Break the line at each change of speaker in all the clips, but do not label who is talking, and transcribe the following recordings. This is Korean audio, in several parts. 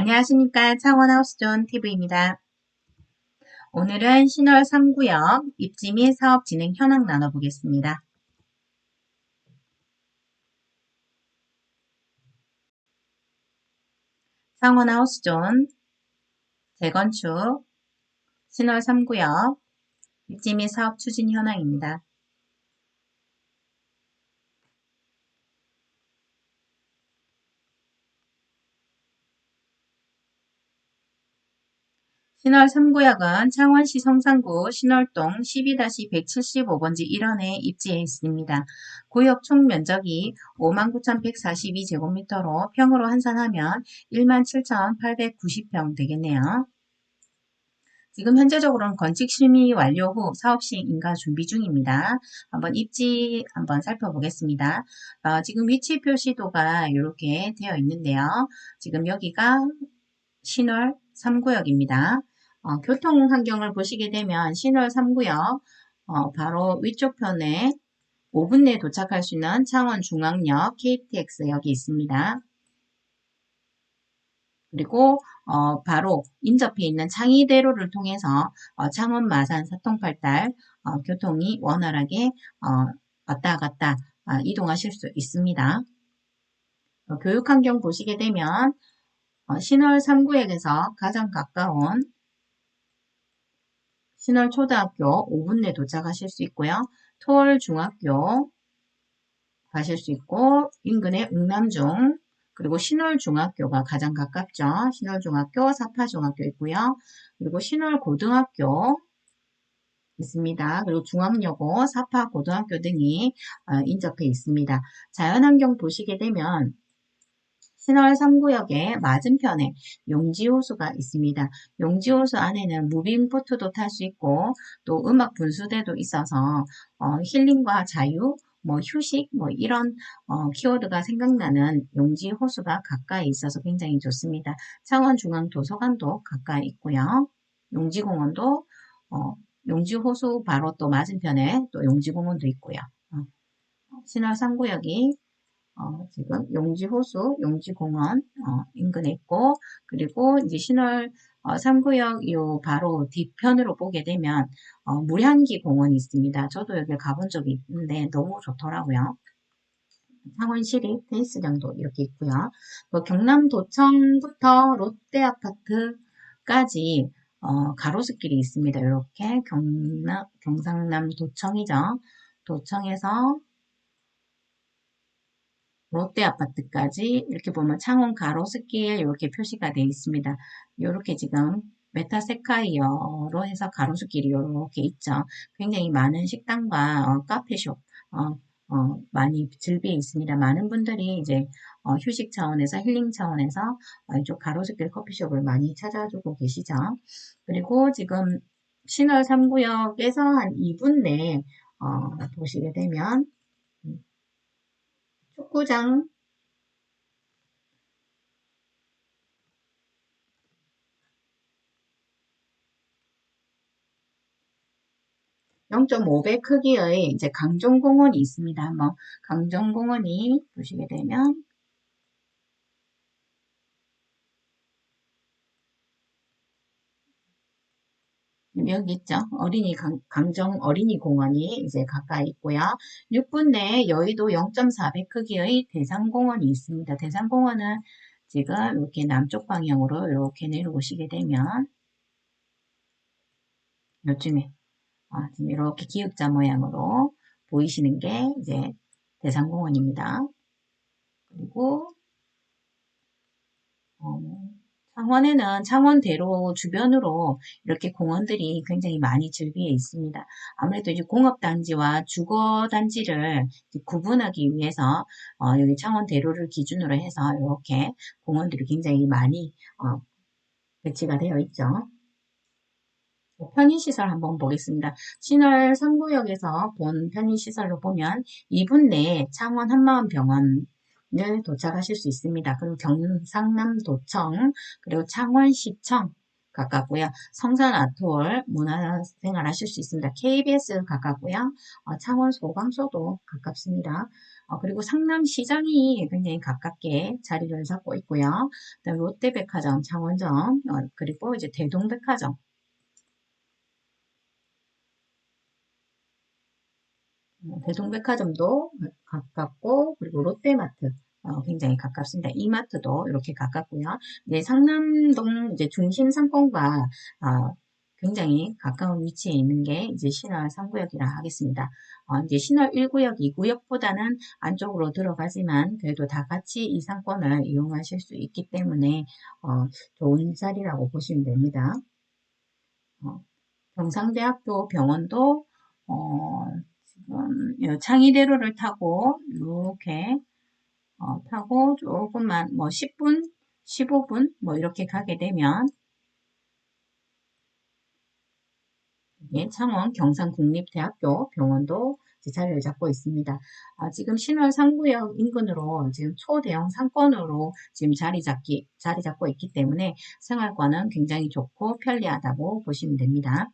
안녕하십니까 창원하우스존 TV입니다. 오늘은 신월 3구역 입지 및 사업 진행 현황 나눠보겠습니다. 창원하우스존 재건축 신월 3구역 입지 및 사업 추진 현황입니다. 신월 3구역은 창원시 성산구 신월동 12-175번지 1원에 입지해 있습니다. 구역 총 면적이 59,142제곱미터로 평으로 환산하면 17,890평 되겠네요. 지금 현재적으로는 건축 심의 완료 후 사업 시행 인가 준비 중입니다. 한번 입지 한번 살펴보겠습니다. 어, 지금 위치 표시도가 이렇게 되어 있는데요. 지금 여기가 신월 3구역입니다. 어, 교통 환경을 보시게 되면 신월 3구역 어, 바로 위쪽 편에 5분 내에 도착할 수 있는 창원 중앙역 KTX 역이 있습니다. 그리고 어, 바로 인접해 있는 창의대로를 통해서 어, 창원 마산 사통팔달 어, 교통이 원활하게 어, 왔다 갔다 아, 이동하실 수 있습니다. 어, 교육환경 보시게 되면 어, 신월 3구역에서 가장 가까운 신월 초등학교 5분 내 도착하실 수 있고요. 토월 중학교 가실 수 있고 인근의 웅남중 그리고 신월 중학교가 가장 가깝죠. 신월 중학교, 사파 중학교 있고요. 그리고 신월 고등학교 있습니다. 그리고 중앙여고, 사파 고등학교 등이 어, 인접해 있습니다. 자연환경 보시게 되면 신월 3구역의 맞은편에 용지호수가 있습니다. 용지호수 안에는 무빙보트도 탈 수 있고 또 음악 분수대도 있어서 어, 힐링과 자유, 뭐 휴식 뭐 이런 어, 키워드가 생각나는 용지 호수가 가까이 있어서 굉장히 좋습니다. 창원중앙도서관도 가까이 있고요. 용지공원도 어, 용지호수 바로 또 맞은편에 또 용지공원도 있고요. 어, 신월 3구역이 어, 지금 용지 호수, 용지 공원 어, 인근에 있고 그리고 이제 신월 어, 3구역 요 바로 뒤편으로 보게 되면 어, 물향기 공원이 있습니다. 저도 여기 가본 적이 있는데 너무 좋더라고요. 창원시립 테니스장도 이렇게 있고요. 뭐 경남도청부터 롯데아파트까지 어, 가로수길이 있습니다. 이렇게 경남, 경상남도청이죠. 도청에서 롯데 아파트까지 이렇게 보면 창원 가로수길 이렇게 표시가 되어 있습니다. 이렇게 지금 메타세카이어로 해서 가로수길이 이렇게 있죠. 굉장히 많은 식당과 어, 카페숍 어, 어, 많이 즐비해 있습니다. 많은 분들이 이제 어, 휴식 차원에서 힐링 차원에서 어, 이쪽 가로수길 커피숍을 많이 찾아주고 계시죠. 그리고 지금 신월 3구역에서 한 2분 내에 어, 보시게 되면 축구장 0.5배 크기의 이제 강정공원이 있습니다. 한번 강정공원이 보시게 되면 여기 있죠. 어린이 강, 정 어린이 공원이 이제 가까이 있고요. 6분 내에 여의도 0.4배 크기의 대산공원이 있습니다. 대산공원은 지금 이렇게 남쪽 방향으로 이렇게 내려오시게 되면 요즘에 아, 지금 이렇게 기역자 모양으로 보이시는 게 이제 대산공원입니다. 그리고 어, 창원에는 창원대로 주변으로 이렇게 공원들이 굉장히 많이 즐비해 있습니다. 아무래도 이제 공업단지와 주거단지를 구분하기 위해서 어, 여기 창원대로를 기준으로 해서 이렇게 공원들이 굉장히 많이 어, 배치가 되어 있죠. 편의시설 한번 보겠습니다. 신월 3구역에서 본 편의시설로 보면 2분 내에 창원 한마음병원 을 도착하실 수 있습니다. 그리고 경상남도청, 그리고 창원시청, 가깝고요. 성산 아트홀 문화생활 하실 수 있습니다. KBS 가깝고요. 어, 창원 소방서도 가깝습니다. 어, 그리고 상남시장이 굉장히 가깝게 자리를 잡고 있고요. 롯데백화점, 창원점, 어, 그리고 이제 대동백화점 대동백화점도 가깝고 그리고 롯데마트 어, 굉장히 가깝습니다. 이마트도 이렇게 가깝고요. 네, 상남동 이제 중심 상권과 어, 굉장히 가까운 위치에 있는 게 이제 신월 3구역이라 하겠습니다. 어, 이제 신월 1구역, 2구역보다는 안쪽으로 들어가지만 그래도 다 같이 이 상권을 이용하실 수 있기 때문에 어, 좋은 자리라고 보시면 됩니다. 어, 경상대학교 병원도 어, 지금 창의대로를 타고 이렇게 어, 타고 조금만 뭐 10분, 15분 뭐 이렇게 가게 되면 예, 창원 경상국립대학교 병원도 자리를 잡고 있습니다. 아, 지금 신월 3구역 인근으로 지금 초대형 상권으로 지금 자리 잡기, 자리 잡고 있기 때문에 생활권은 굉장히 좋고 편리하다고 보시면 됩니다.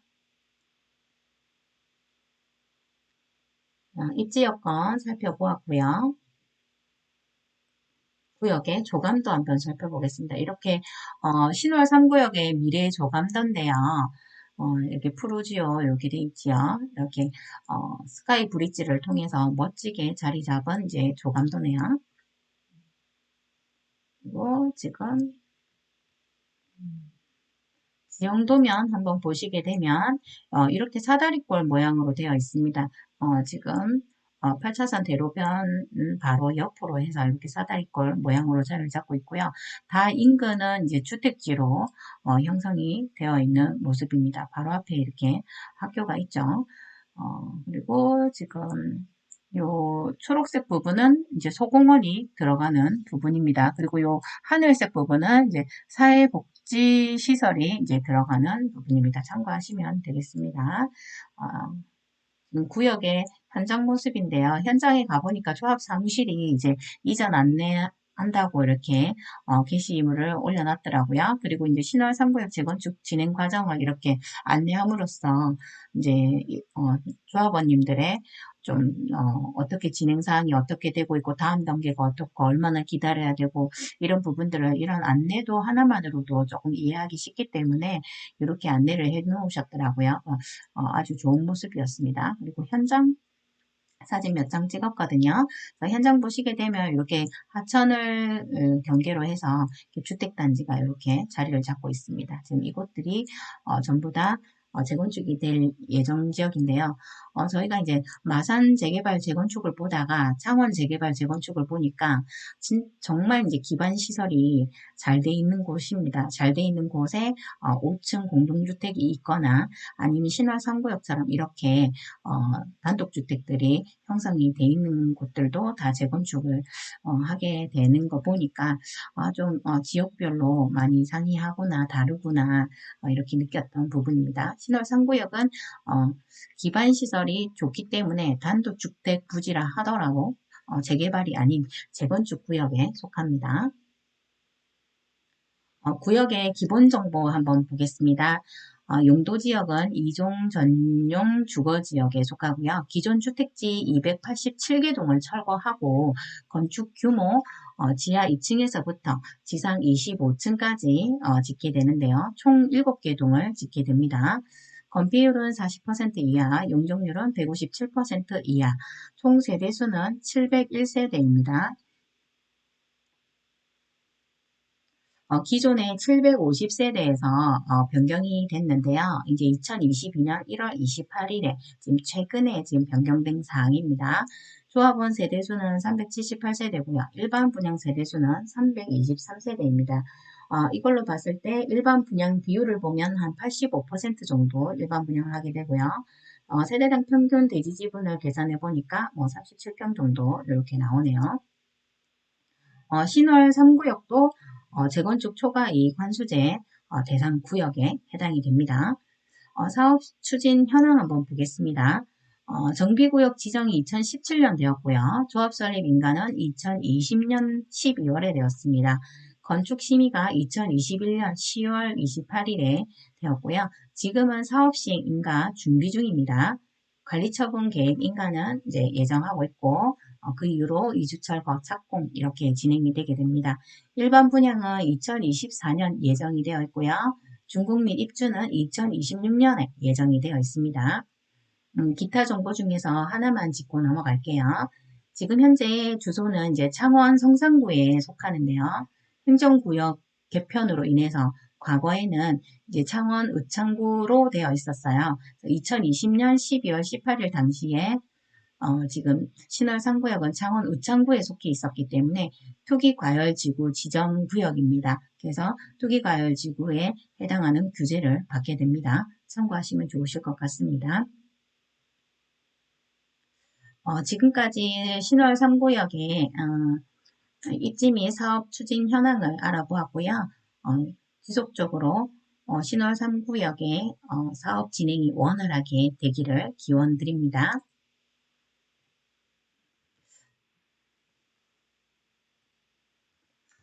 입지 여건 살펴보았고요. 구역의 조감도 한번 살펴보겠습니다. 이렇게 어, 신월 3구역의 미래 조감도인데요. 어, 이렇게 푸르지오 돼 있지요. 이렇게 어, 스카이 브릿지를 통해서 멋지게 자리 잡은 이제 조감도네요. 그리고 지금 이 정도면 한번 보시게 되면 어, 이렇게 사다리꼴 모양으로 되어 있습니다. 어, 지금 어, 8차선 대로변 바로 옆으로 해서 이렇게 사다리꼴 모양으로 자리를 잡고 있고요. 다 인근은 이제 주택지로 어, 형성이 되어 있는 모습입니다. 바로 앞에 이렇게 학교가 있죠. 어, 그리고 지금 요 초록색 부분은 이제 소공원이 들어가는 부분입니다. 그리고 요 하늘색 부분은 이제 사회복지 시설이 이제 들어가는 부분입니다. 참고하시면 되겠습니다. 어, 구역의 현장 모습인데요. 현장에 가보니까 조합 사무실이 이제 이전 안내 한다고 이렇게 어, 게시물을 올려놨더라고요. 그리고 이제 신월 3구역 재건축 진행 과정을 이렇게 안내함으로써 이제 어, 조합원님들의 좀 어, 떻게 진행 사항이 어떻게 되고 있고 다음 단계가 어떻고 얼마나 기다려야 되고 이런 부분들을 이런 안내도 하나만으로도 조금 이해하기 쉽기 때문에 이렇게 안내를 해 놓으셨더라고요. 어, 어, 아주 좋은 모습이었습니다. 그리고 현장 사진 몇 장 찍었거든요. 현장 보시게 되면 이렇게 하천을 어, 경계로 해서 주택단지가 이렇게 자리를 잡고 있습니다. 지금 이곳들이 어, 전부 다 어, 재건축이 될 예정 지역인데요. 어, 저희가 이제 마산 재개발 재건축을 보다가 창원 재개발 재건축을 보니까 진, 정말 이제 기반 시설이 잘 돼 있는 곳입니다. 잘 돼 있는 곳에 어, 5층 공동주택이 있거나 아니면 신화 3구역처럼 이렇게 어, 단독주택들이 형성이 돼 있는 곳들도 다 재건축을 어, 하게 되는 거 보니까 아, 좀 어, 지역별로 많이 상이하구나 다르구나 어, 이렇게 느꼈던 부분입니다. 신월 3구역은 어, 기반 시설이 좋기 때문에 단독주택 부지라 하더라도 어, 재개발이 아닌 재건축 구역에 속합니다. 어, 구역의 기본 정보 한번 보겠습니다. 어, 용도 지역은 이종 전용 주거 지역에 속하고요. 기존 주택지 287개 동을 철거하고 건축 규모 어, 지하 2층에서부터 지상 25층까지 어, 짓게 되는데요. 총 7개 동을 짓게 됩니다. 건비율은 40% 이하, 용적률은 157% 이하, 총 세대수는 701세대입니다. 어, 기존의 750세대에서 어, 변경이 됐는데요. 이제 2022년 1월 28일에 지금 최근에 지금 변경된 사항입니다. 조합원 세대수는 378세대고요. 일반 분양 세대수는 323세대입니다. 어, 이걸로 봤을 때 일반 분양 비율을 보면 한 85% 정도 일반 분양을 하게 되고요. 어, 세대당 평균 대지 지분을 계산해 보니까 뭐 37평 정도 이렇게 나오네요. 어, 신월 3구역도 어, 재건축 초과 이익 환수제 어, 대상 구역에 해당이 됩니다. 어, 사업 추진 현황 한번 보겠습니다. 어, 정비구역 지정이 2017년 되었고요. 조합 설립 인가는 2020년 12월에 되었습니다. 건축 심의가 2021년 10월 28일에 되었고요. 지금은 사업 시행 인가 준비 중입니다. 관리처분 계획 인가는 이제 예정하고 있고 어, 그 이후로 이주철 거 착공 이렇게 진행이 되게 됩니다. 일반 분양은 2024년 예정이 되어 있고요. 중국 및 입주는 2026년에 예정이 되어 있습니다. 음, 기타 정보 중에서 하나만 짚고 넘어갈게요. 지금 현재 주소는 이제 창원 성산구에 속하는데요. 행정구역 개편으로 인해서 과거에는 이제 창원 의창구로 되어 있었어요. 2020년 12월 18일 당시에 어, 지금 신월 3구역은 창원 의창구에 속해 있었기 때문에 투기과열지구 지정구역입니다. 그래서 투기과열지구에 해당하는 규제를 받게 됩니다. 참고하시면 좋으실 것 같습니다. 어, 지금까지 신월 3구역의 어, 입지 및 사업 추진 현황을 알아보았고요. 어, 지속적으로 어, 신월 3구역의 어, 사업 진행이 원활하게 되기를 기원드립니다.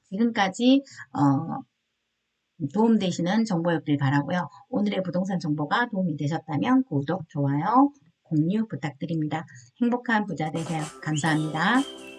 지금까지 어, 도움되시는 정보였길 바라고요. 오늘의 부동산 정보가 도움이 되셨다면 구독, 좋아요, 공유 부탁드립니다. 행복한 부자 되세요. 감사합니다.